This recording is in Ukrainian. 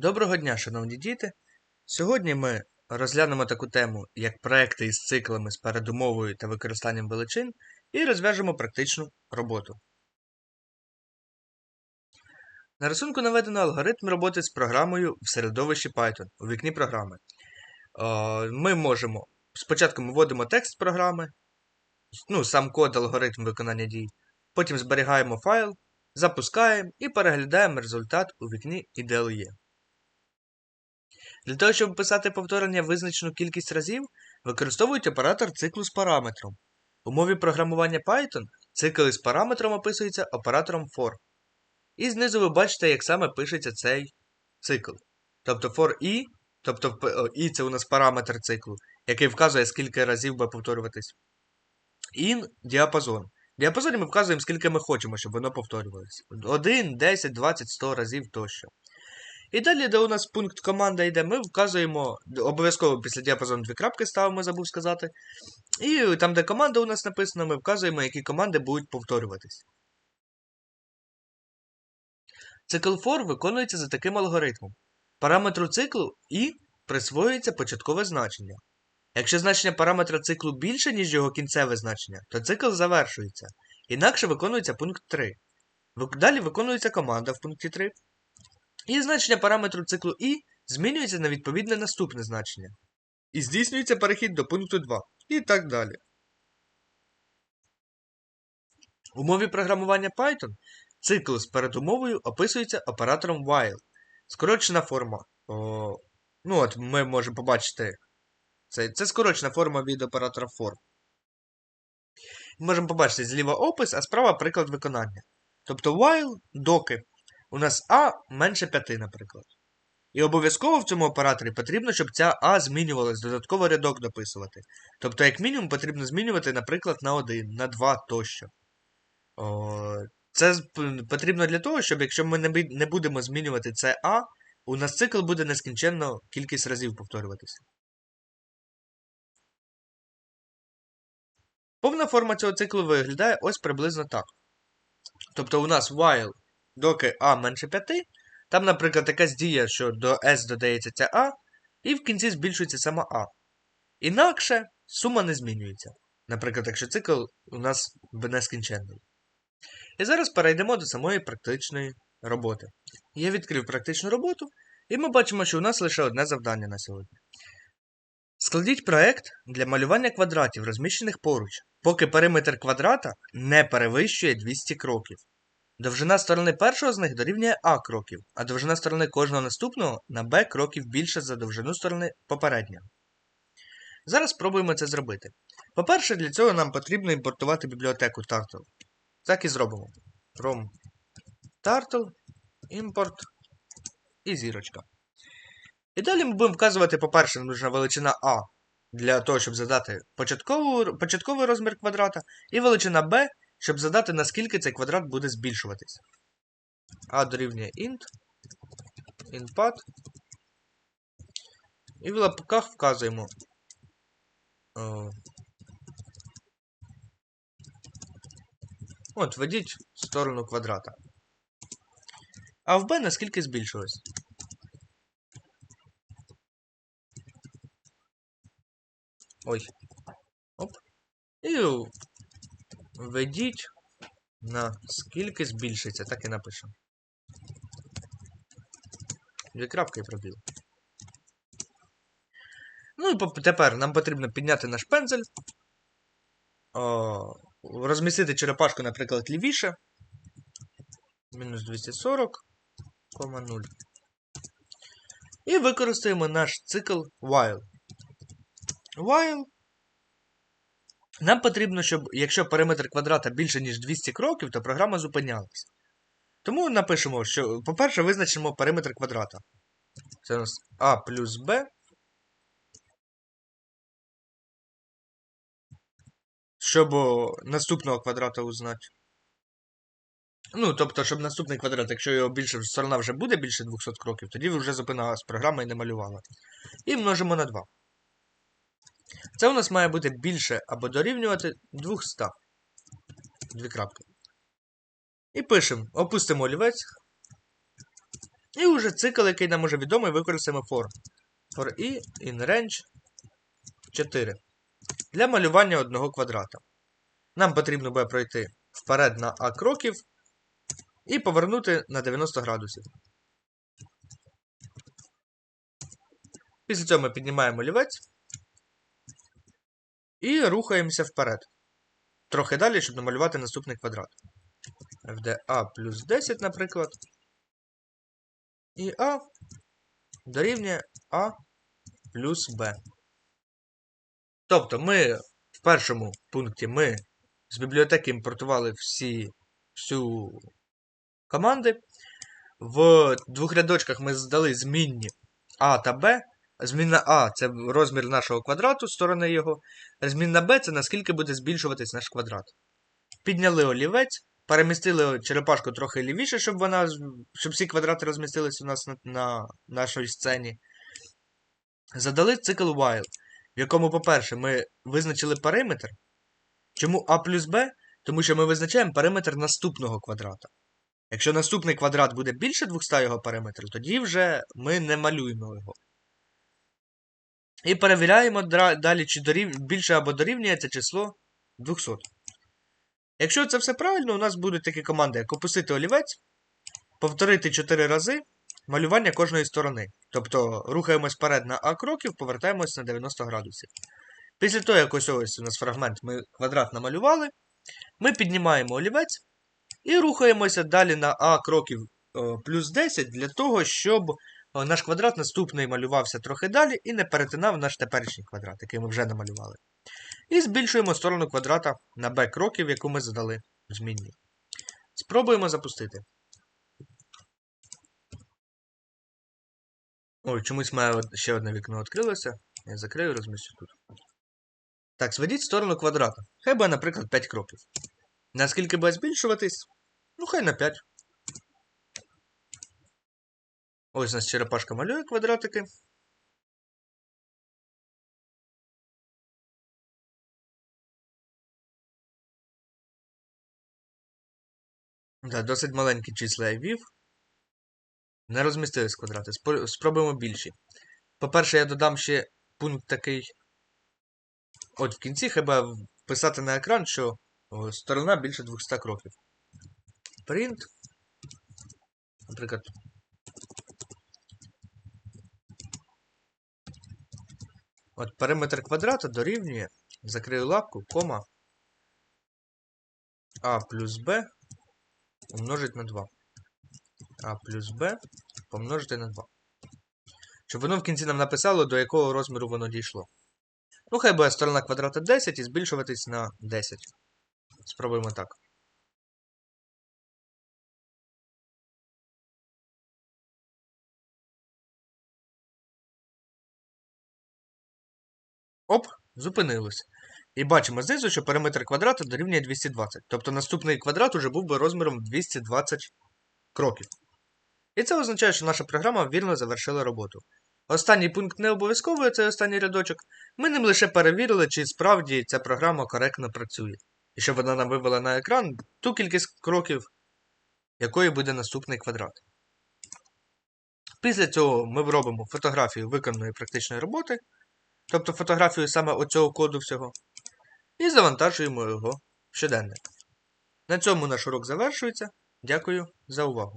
Доброго дня, шановні діти! Сьогодні ми розглянемо таку тему, як проекти із циклами з передумовою та використанням величин, і розв'яжемо практичну роботу. На рисунку наведено алгоритм роботи з програмою в середовищі Python у вікні програми. Е, Ми можемо спочатку ми вводимо текст програми, ну, сам код, алгоритм виконання дій, потім зберігаємо файл, запускаємо і переглядаємо результат у вікні IDLE. Для того, щоб писати повторення визначену кількість разів, використовують оператор циклу з параметром. У мові програмування Python цикл із параметром описується оператором for. І знизу ви бачите, як саме пишеться цей цикл. Тобто for i, тобто і це у нас параметр циклу, який вказує, скільки разів буде повторюватись. In діапазон. В діапазоні ми вказуємо, скільки ми хочемо, щоб воно повторювалося. 1, 10, 20, 100 разів тощо. І далі, де у нас пункт команда йде, ми вказуємо, обов'язково після діапазону дві крапки ставимо, забув сказати. І там, де команда у нас написана, ми вказуємо, які команди будуть повторюватись. Цикл for виконується за таким алгоритмом. Параметру циклу і присвоюється початкове значення. Якщо значення параметра циклу більше, ніж його кінцеве значення, то цикл завершується. Інакше виконується пункт 3. Далі виконується команда в пункті 3. І значення параметру циклу і змінюється на відповідне наступне значення. І здійснюється перехід до пункту 2. І так далі. У мові програмування Python цикл з передумовою описується оператором while. Скорочена форма. О, ну от Ми можемо побачити. Це це скорочена форма від оператора for. Можемо побачити зліва опис, а справа приклад виконання. Тобто while доки у нас А менше 5, наприклад. І обов'язково в цьому операторі потрібно, щоб ця А змінювалась, додатково рядок дописувати. Тобто, як мінімум, потрібно змінювати, наприклад, на 1, на 2 тощо. О, Це потрібно для того, щоб якщо ми не будемо змінювати це А, у нас цикл буде нескінченно кількість разів повторюватися. Повна форма цього циклу виглядає ось приблизно так. Тобто у нас while доки А менше 5, там, наприклад, якась дія, що до S додається ця А, і в кінці збільшується сама А. Інакше сума не змінюється. Наприклад, якщо цикл у нас нескінченний. І зараз перейдемо до самої практичної роботи. Я відкрив практичну роботу, і ми бачимо, що у нас лише одне завдання на сьогодні. Складіть проект для малювання квадратів, розміщених поруч, поки периметр квадрата не перевищує 200 кроків. Довжина сторони першого з них дорівнює А кроків, а довжина сторони кожного наступного на Б кроків більше за довжину сторони попереднього. Зараз спробуємо це зробити. По-перше, для цього нам потрібно імпортувати бібліотеку Turtle. Так і зробимо. From Turtle, import і зірочка. І далі ми будемо вказувати, по-перше, нужна величина А для того, щоб задати початковий розмір квадрата, і величина B щоб задати, наскільки цей квадрат буде збільшуватись. А дорівнює int, input. І в лапках вказуємо. О, От, введіть сторону квадрата. А в b наскільки збільшилось? Ой. Оп. І Введіть на скільки збільшиться, так і напишемо. Дві крапки і пробіл. Ну і тепер нам потрібно підняти наш пензель, о, розмістити черепашку, наприклад, лівіше. Мінус 240,0. І використаємо наш цикл while. While нам потрібно, щоб якщо периметр квадрата більше, ніж 200 кроків, то програма зупинялась. Тому напишемо, що, по-перше, визначимо периметр квадрата. Це у нас А плюс Б. Щоб наступного квадрата узнати. Ну, тобто, щоб наступний квадрат, якщо його більше, сторона вже буде більше 200 кроків, тоді вже зупинилась програма і не малювала. І множимо на 2. Це у нас має бути більше або дорівнювати 200. Дві крапки. І пишемо, опустимо олівець. І вже цикл, який нам уже відомий, використаємо for. For i in range 4. Для малювання одного квадрата. Нам потрібно буде пройти вперед на А кроків і повернути на 90 градусів. Після цього ми піднімаємо олівець і рухаємося вперед. Трохи далі, щоб намалювати наступний квадрат. А плюс 10, наприклад. І А дорівнює А плюс Б. Тобто ми в першому пункті ми з бібліотеки імпортували всі всю команди. В двох рядочках ми здали змінні А та Б. Змінна А це розмір нашого квадрату, сторони його. Змінна Б це наскільки буде збільшуватись наш квадрат. Підняли олівець, перемістили черепашку трохи лівіше, щоб вона, щоб всі квадрати розмістилися у нас на, на нашій сцені. Задали цикл while, в якому, по-перше, ми визначили периметр. Чому А плюс Б? Тому що ми визначаємо периметр наступного квадрата. Якщо наступний квадрат буде більше 200 його периметру, тоді вже ми не малюємо його. І перевіряємо далі, чи дорів... більше або дорівнює це число 200. Якщо це все правильно, у нас будуть такі команди, як опустити олівець, повторити 4 рази малювання кожної сторони. Тобто рухаємось вперед на А кроків, повертаємось на 90 градусів. Після того, як ось ось у нас фрагмент ми квадрат намалювали, ми піднімаємо олівець і рухаємося далі на А кроків плюс 10 для того, щоб наш квадрат наступний малювався трохи далі і не перетинав наш теперішній квадрат, який ми вже намалювали. І збільшуємо сторону квадрата на b кроків, яку ми задали в змінні. Спробуємо запустити. Ой, чомусь має ще одне вікно відкрилося. Я закрию розміщу тут. Так, зведіть сторону квадрата. Хай буде, наприклад, 5 кроків. Наскільки буде збільшуватись? Ну, хай на 5. Ось у нас черепашка малює квадратики. Да, досить маленькі числа я ввів. Не розмістились квадрати. Спробуємо більші. По-перше, я додам ще пункт такий. От в кінці хіба писати на екран, що сторона більше 200 кроків. Print. Наприклад, От периметр квадрата дорівнює, закрию лапку, кома А плюс Б умножить на 2. А плюс Б помножити на 2. Щоб воно в кінці нам написало, до якого розміру воно дійшло. Ну, хай буде сторона квадрата 10 і збільшуватись на 10. Спробуємо так. Оп, зупинилось. І бачимо знизу, що периметр квадрата дорівнює 220. Тобто наступний квадрат уже був би розміром 220 кроків. І це означає, що наша програма вірно завершила роботу. Останній пункт не обов'язковий, цей останній рядочок. Ми ним лише перевірили, чи справді ця програма коректно працює. І щоб вона нам вивела на екран ту кількість кроків, якою буде наступний квадрат. Після цього ми робимо фотографію виконаної практичної роботи тобто фотографію саме оцього коду всього, і завантажуємо його в щоденник. На цьому наш урок завершується. Дякую за увагу.